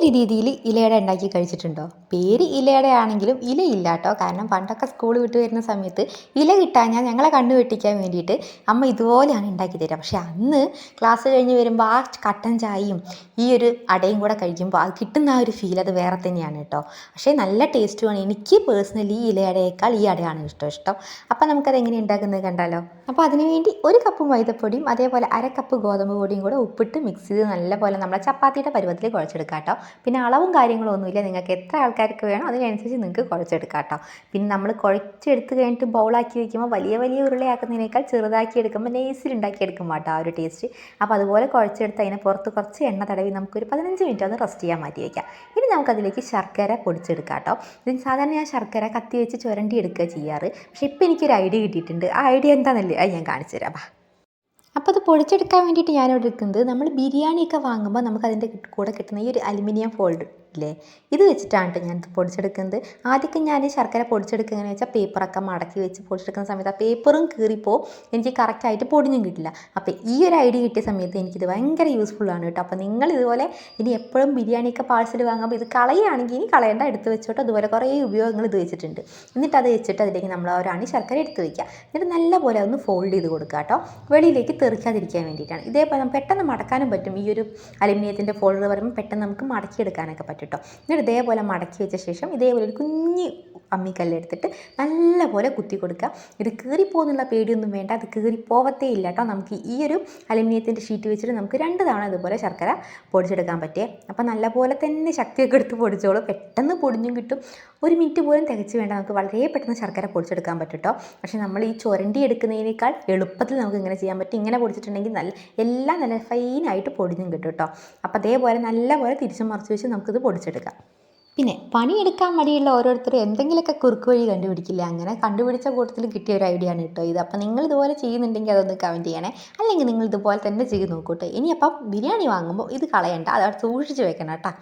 ഒരു രീതിയിൽ ഇലയട ഉണ്ടാക്കി കഴിച്ചിട്ടുണ്ടോ? പേര് ഇലയട ആണെങ്കിലും കേട്ടോ കാരണം പണ്ടൊക്കെ സ്കൂൾ വിട്ട് വരുന്ന സമയത്ത് ഇല കിട്ടാഞ്ഞാൽ ഞങ്ങളെ കണ്ണു വെട്ടിക്കാൻ വേണ്ടിയിട്ട് അമ്മ ഇതുപോലെയാണ് ഉണ്ടാക്കി തരിക. പക്ഷേ അന്ന് ക്ലാസ് കഴിഞ്ഞ് വരുമ്പോൾ ആ കട്ടൻ ചായയും ഈ ഒരു അടയും കൂടെ കഴിക്കുമ്പോൾ അത് കിട്ടുന്ന ആ ഒരു ഫീൽ അത് വേറെ തന്നെയാണ് കേട്ടോ. പക്ഷേ നല്ല ടേസ്റ്റുമാണ് എനിക്ക് പേഴ്സണലി ഈ ഇലയടയേക്കാൾ ഈ അടയാണ് ഇഷ്ടം ഇഷ്ടം. അപ്പോൾ നമുക്കത് എങ്ങനെ ഉണ്ടാക്കുന്നത് കണ്ടാലോ? അപ്പോൾ അതിനുവേണ്ടി ഒരു കപ്പ് മൈദപ്പൊടിയും അതേപോലെ അര കപ്പ് ഗോതമ്പ് പൊടിയും കൂടെ ഉപ്പിട്ട് മിക്സ് ചെയ്ത് നല്ലപോലെ നമ്മളെ ചപ്പാത്തിയുടെ പരുവത്തിൽ കുഴച്ചെടുക്കാം കേട്ടോ പിന്നെ അളവും കാര്യങ്ങളും ഒന്നുമില്ല. നിങ്ങൾക്ക് എത്ര ആൾക്കാർക്ക് വേണം അതിനനുസരിച്ച് നിങ്ങൾക്ക് കുഴച്ചെടുക്കാം കേട്ടോ. പിന്നെ നമ്മൾ കുഴച്ചെടുത്ത് കഴിഞ്ഞിട്ട് ബൗളാക്കി വയ്ക്കുമ്പോൾ വലിയ വലിയ ഉരുളയാക്കുന്നതിനേക്കാൾ ചെറുതാക്കി എടുക്കുമ്പോൾ നെയ്സിൽ ഉണ്ടാക്കി എടുക്കും കേട്ടോ ആ ഒരു ടേസ്റ്റ് അപ്പോൾ അതുപോലെ കുഴച്ചെടുത്ത് അതിനെ പുറത്ത് കുറച്ച് എണ്ണ തടവി നമുക്കൊരു പതിനഞ്ച് മിനിറ്റ് ഒന്ന് റെസ്റ്റ് ചെയ്യാൻ മാറ്റി വയ്ക്കാം ഇനി നമുക്കതിലേക്ക് ശർക്കര പൊടിച്ചെടുക്കാം കേട്ടോ. ഇതിന് സാധാരണ ഞാൻ ശർക്കര കത്തി വെച്ച് ചുരണ്ടി എടുക്കുക ചെയ്യാറ്. പക്ഷേ ഇപ്പോൾ എനിക്കൊരു ഐഡിയ കിട്ടിയിട്ടുണ്ട്. ആ ഐഡിയ എന്താണെന്നല്ലേ? അത് ഞാൻ കാണിച്ചു തരാം അപ്പോൾ അത് പൊടിച്ചെടുക്കാൻ വേണ്ടിയിട്ട് ഞാനിവിടെ എടുക്കുന്നത് നമ്മൾ ബിരിയാണിയൊക്കെ വാങ്ങുമ്പോൾ നമുക്കതിന്റെ കൂടെ കിട്ടുന്ന ഈ ഒരു അലുമിനിയം ഫോൾഡ്. ഇല്ലേ ഇത് വെച്ചിട്ടാണ് ഞാനിത് പൊടിച്ചെടുക്കുന്നത്. ആദ്യമൊക്കെ ഞാൻ ശർക്കര പൊടിച്ചെടുക്കുക എങ്ങനെയാണെന്ന് വെച്ചാൽ പേപ്പറൊക്കെ മടക്കി വെച്ച് പൊടിച്ചെടുക്കുന്ന സമയത്ത് ആ പേപ്പറും കീറിപ്പോൾ എനിക്ക് കറക്റ്റായിട്ട് പൊടിഞ്ഞും കിട്ടില്ല. അപ്പോൾ ഈ ഒരു ഐഡിയ കിട്ടിയ സമയത്ത് എനിക്കിത് ഭയങ്കര യൂസ്ഫുള്ളാണ് കേട്ടോ അപ്പോൾ നിങ്ങൾ ഇതുപോലെ ഇനി എപ്പോഴും ബിരിയാണിയൊക്കെ പാഴ്സൽ വാങ്ങുമ്പോൾ ഇത് കളയുകയാണെങ്കിൽ ഇനി കളയേണ്ട എടുത്ത് വെച്ചോട്ട് അതുപോലെ കുറേ ഉപയോഗങ്ങൾ ഇത് വെച്ചിട്ടുണ്ട്. എന്നിട്ട് അത് വെച്ചിട്ട് അതിലേക്ക് നമ്മൾ ആ ഒരു ശർക്കര എടുത്ത് വയ്ക്കുക എന്നിട്ട് നല്ലപോലെ ഒന്ന് ഫോൾഡ് ചെയ്ത് കൊടുക്കുക കേട്ടോ വെളിയിലേക്ക് തെറിക്കാതിരിക്കാൻ വേണ്ടിയിട്ടാണ്. ഇതേപോലെ പെട്ടെന്ന് മടക്കാനും പറ്റും. ഈ ഒരു അലുമിനിയത്തിന്റെ ഫോൾഡർ പറയുമ്പോൾ പെട്ടെന്ന് നമുക്ക് മടക്കിയെടുക്കാനൊക്കെ പറ്റും. കേട്ടോ. എന്നിട്ട് ഇതേപോലെ മടക്കി വെച്ച ശേഷം ഇതേപോലെ ഒരു കുഞ്ഞ് അമ്മിക്കല്ലെടുത്തിട്ട് നല്ലപോലെ കുത്തി കൊടുക്കുക. ഇത് കീറിപ്പോകുന്നുള്ള പേടിയൊന്നും വേണ്ട. അത് കീറിപ്പോവത്തേ ഇല്ല കേട്ടോ. നമുക്ക് ഈ ഒരു അലുമിനിയത്തിന്റെ ഷീറ്റ് വെച്ചിട്ട് നമുക്ക് രണ്ട് തവണ ഇതുപോലെ ശർക്കര പൊടിച്ചെടുക്കാൻ പറ്റിയേ. അപ്പോൾ നല്ലപോലെ തന്നെ ശക്തിയൊക്കെ എടുത്ത് പൊടിച്ചോളൂ. പെട്ടെന്ന് പൊടിഞ്ഞും കിട്ടും. ഒരു മിനിറ്റ് പോലും തികച്ച് വേണ്ട. നമുക്ക് വളരെ പെട്ടെന്ന് ശർക്കര പൊടിച്ചെടുക്കാൻ പറ്റും കേട്ടോ. പക്ഷേ നമ്മൾ ഈ ചുരണ്ടി എടുക്കുന്നതിനേക്കാൾ എളുപ്പത്തിൽ നമുക്ക് ഇങ്ങനെ ചെയ്യാൻ പറ്റും. ഇങ്ങനെ പൊടിച്ചിട്ടുണ്ടെങ്കിൽ നല്ല എല്ലാം നല്ല ഫൈനായിട്ട് പൊടിഞ്ഞും കിട്ടും കേട്ടോ. അപ്പോൾ അതേപോലെ നല്ലപോലെ തിരിച്ചു മറിച്ച് വെച്ച് നമുക്കിത് പൊടിച്ചെടുക്കാം പിന്നെ പണിയെടുക്കാൻ മടിയുള്ള ഓരോരുത്തരും എന്തെങ്കിലുമൊക്കെ കുറുക്ക് വഴി കണ്ടുപിടിക്കില്ല? അങ്ങനെ കണ്ടുപിടിച്ച കൂട്ടത്തിൽ കിട്ടിയ ഒരു ഐഡിയ ആണ് കേട്ടോ ഇത്. അപ്പം നിങ്ങൾ ഇതുപോലെ ചെയ്യുന്നുണ്ടെങ്കിൽ അതൊന്ന് കമന്റ് ചെയ്യണേ. അല്ലെങ്കിൽ നിങ്ങൾ ഇതുപോലെ തന്നെ ചെയ്ത് നോക്കൂട്ടെ ഇനി അപ്പം ബിരിയാണി വാങ്ങുമ്പോൾ ഇത് കളയണ്ട. അത് സൂക്ഷിച്ച് വെക്കണം കേട്ടോ.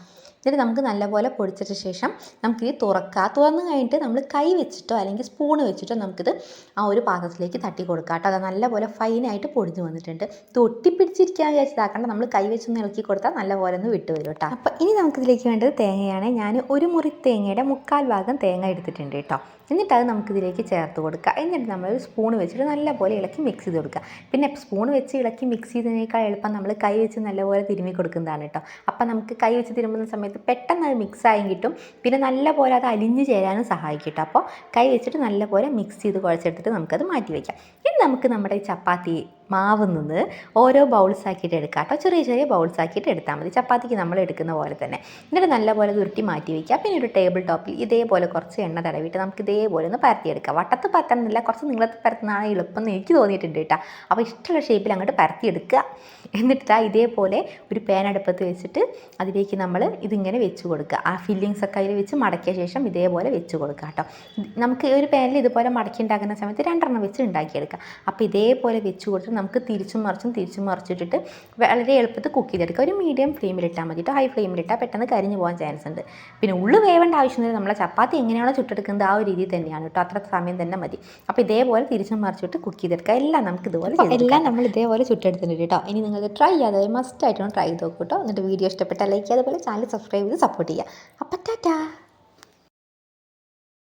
എന്നിട്ട് നമുക്ക് നല്ലപോലെ പൊടിച്ചിട്ട് ശേഷം നമുക്കിത് തുറക്കുക തുറന്നു കഴിഞ്ഞിട്ട് നമ്മൾ കൈ വെച്ചിട്ടോ അല്ലെങ്കിൽ സ്പൂൺ വെച്ചിട്ടോ നമുക്കിത് ആ ഒരു പാത്രത്തിലേക്ക് തട്ടി കൊടുക്കുക കേട്ടോ അത് നല്ലപോലെ ഫൈനായിട്ട് പൊടിഞ്ഞു വന്നിട്ടുണ്ട്. ഇത് ഒട്ടിപ്പിടിച്ചിരിക്കാൻ വിചാരിച്ചതാക്കണ്ട നമ്മൾ കൈ വെച്ചൊന്ന് ഇളക്കി കൊടുത്താൽ നല്ലപോലെ ഒന്ന് വിട്ടു വരും കേട്ടോ അപ്പോൾ ഇനി നമുക്കിതിലേക്ക് വേണ്ടത് തേങ്ങയാണ്. ഞാൻ ഒരു മുറി തേങ്ങയുടെ മുക്കാൽ ഭാഗം തേങ്ങ എടുത്തിട്ടുണ്ട് കേട്ടോ എന്നിട്ട് അത് നമുക്കിതിലേക്ക് ചേർത്ത് കൊടുക്കുക എന്നിട്ട് നമ്മൾ സ്പൂൺ വെച്ചിട്ട് നല്ലപോലെ ഇളക്കി മിക്സ് ചെയ്ത് കൊടുക്കുക പിന്നെ സ്പൂൺ വെച്ച് ഇളക്കി മിക്സ് ചെയ്തതിനേക്കാൾ എളുപ്പം നമ്മൾ കൈ വെച്ച് നല്ലപോലെ തിരുമ്മി കൊടുക്കുന്നതാണ് കേട്ടോ അപ്പം നമുക്ക് കൈ വെച്ച് തിരുമ്പുന്ന സമയത്ത് പെട്ടെന്ന് അത് മിക്സ് ആയും കിട്ടും. പിന്നെ നല്ലപോലെ അത് അലിഞ്ഞ് ചേരാനും സഹായിക്കും കേട്ടോ അപ്പോൾ കൈ വെച്ചിട്ട് നല്ലപോലെ മിക്സ് ചെയ്ത് കുഴച്ചെടുത്തിട്ട് നമുക്കത് മാറ്റി വയ്ക്കാം ഇനി നമുക്ക് നമ്മുടെ ചപ്പാത്തി മാവിൽ നിന്ന് ഓരോ ബൗൾസ് ആക്കിയിട്ട് എടുക്കാം കേട്ടോ. ചെറിയ ചെറിയ ബൗൾസ് ആക്കിയിട്ട് എടുത്താൽ മതി. ചപ്പാത്തിക്ക് നമ്മൾ എടുക്കുന്ന പോലെ തന്നെ. എന്നിട്ട് നല്ലപോലെ ഉരുട്ടി മാറ്റി വയ്ക്കുക പിന്നെ ഒരു ടേബിൾ ടോപ്പിൽ ഇതേപോലെ കുറച്ച് എണ്ണ തടവിയിട്ട് നമുക്ക് ഇതേപോലെ ഒന്ന് പരത്തിയെടുക്കുക വട്ടത്ത് പരത്തണമെന്നില്ല കുറച്ച് നീളത്തിൽ പരത്തുന്നതാണ് എളുപ്പം എന്ന് എനിക്ക് തോന്നിയിട്ടുണ്ട് കേട്ടോ. അപ്പോൾ ഇഷ്ടമുള്ള ഷേപ്പിൽ അങ്ങോട്ട് പരത്തിയെടുക്കുക. എന്നിട്ട് ഇതേപോലെ ഒരു പാൻ അടുപ്പത്ത് വെച്ചിട്ട് അതിലേക്ക് നമ്മൾ ഇതിങ്ങനെ വെച്ച് കൊടുക്കുക. ആ ഫില്ലിങ്സ് ഒക്കെ അതിൽ വെച്ച് മടക്കിയ ശേഷം ഇതേപോലെ വെച്ച് കൊടുക്കുക കേട്ടോ. നമുക്ക് ഒരു പാനിൽ ഇതുപോലെ മടക്കി ഉണ്ടാക്കുന്ന സമയത്ത് രണ്ടെണ്ണം വെച്ച് ഉണ്ടാക്കിയെടുക്കുക അപ്പോൾ ഇതേപോലെ വെച്ച് കൊടുത്തിട്ട് നമുക്ക് തിരിച്ചും മറിച്ചും തിരിച്ചും മറിച്ചിട്ടിട്ട് വളരെ എളുപ്പത്തിൽ കുക്ക് ചെയ്തെടുക്കുക ഒരു മീഡിയം ഫ്ലെയിമിലിട്ടാൽ മതി. കേട്ടോ ഹൈ ഫ്ലെയിമിലിട്ടാൽ പെട്ടെന്ന് കരിഞ്ഞു പോകാൻ ചാൻസ് ഉണ്ട്. പിന്നെ ഉള്ളു വേവേണ്ട ആവശ്യമില്ല നമ്മളെ ചപ്പാത്തി എങ്ങനെയാണോ ചുട്ടെടുക്കുന്നത് ആ ഒരു രീതിയിൽ തന്നെയാണ് കേട്ടോ. അത്ര സമയം തന്നെ മതി. അപ്പോൾ ഇതേപോലെ തിരിച്ചും മറിച്ചിട്ട് കുക്ക് ചെയ്തെടുക്കുക എല്ലാം നമുക്ക് ഇതുപോലെ എല്ലാം നമ്മൾ ഇതേപോലെ ചുട്ടെടുത്തിട്ടുണ്ട് കേട്ടോ. ഇനി നിങ്ങൾക്ക് ട്രൈ ചെയ്യാതെ മസ്റ്റ് ആയിട്ടൊന്ന് ട്രൈ ചെയ്ത് നോക്കൂ കേട്ടോ. എന്നിട്ട് വീഡിയോ ഇഷ്ടപ്പെട്ടാൽ ലൈക്ക് ചെയ്യുക അതുപോലെ ചാനൽ സബ്സ്ക്രൈബ് ചെയ്ത് സപ്പോർട്ട് ചെയ്യുക. അപ്പം ടാറ്റാ.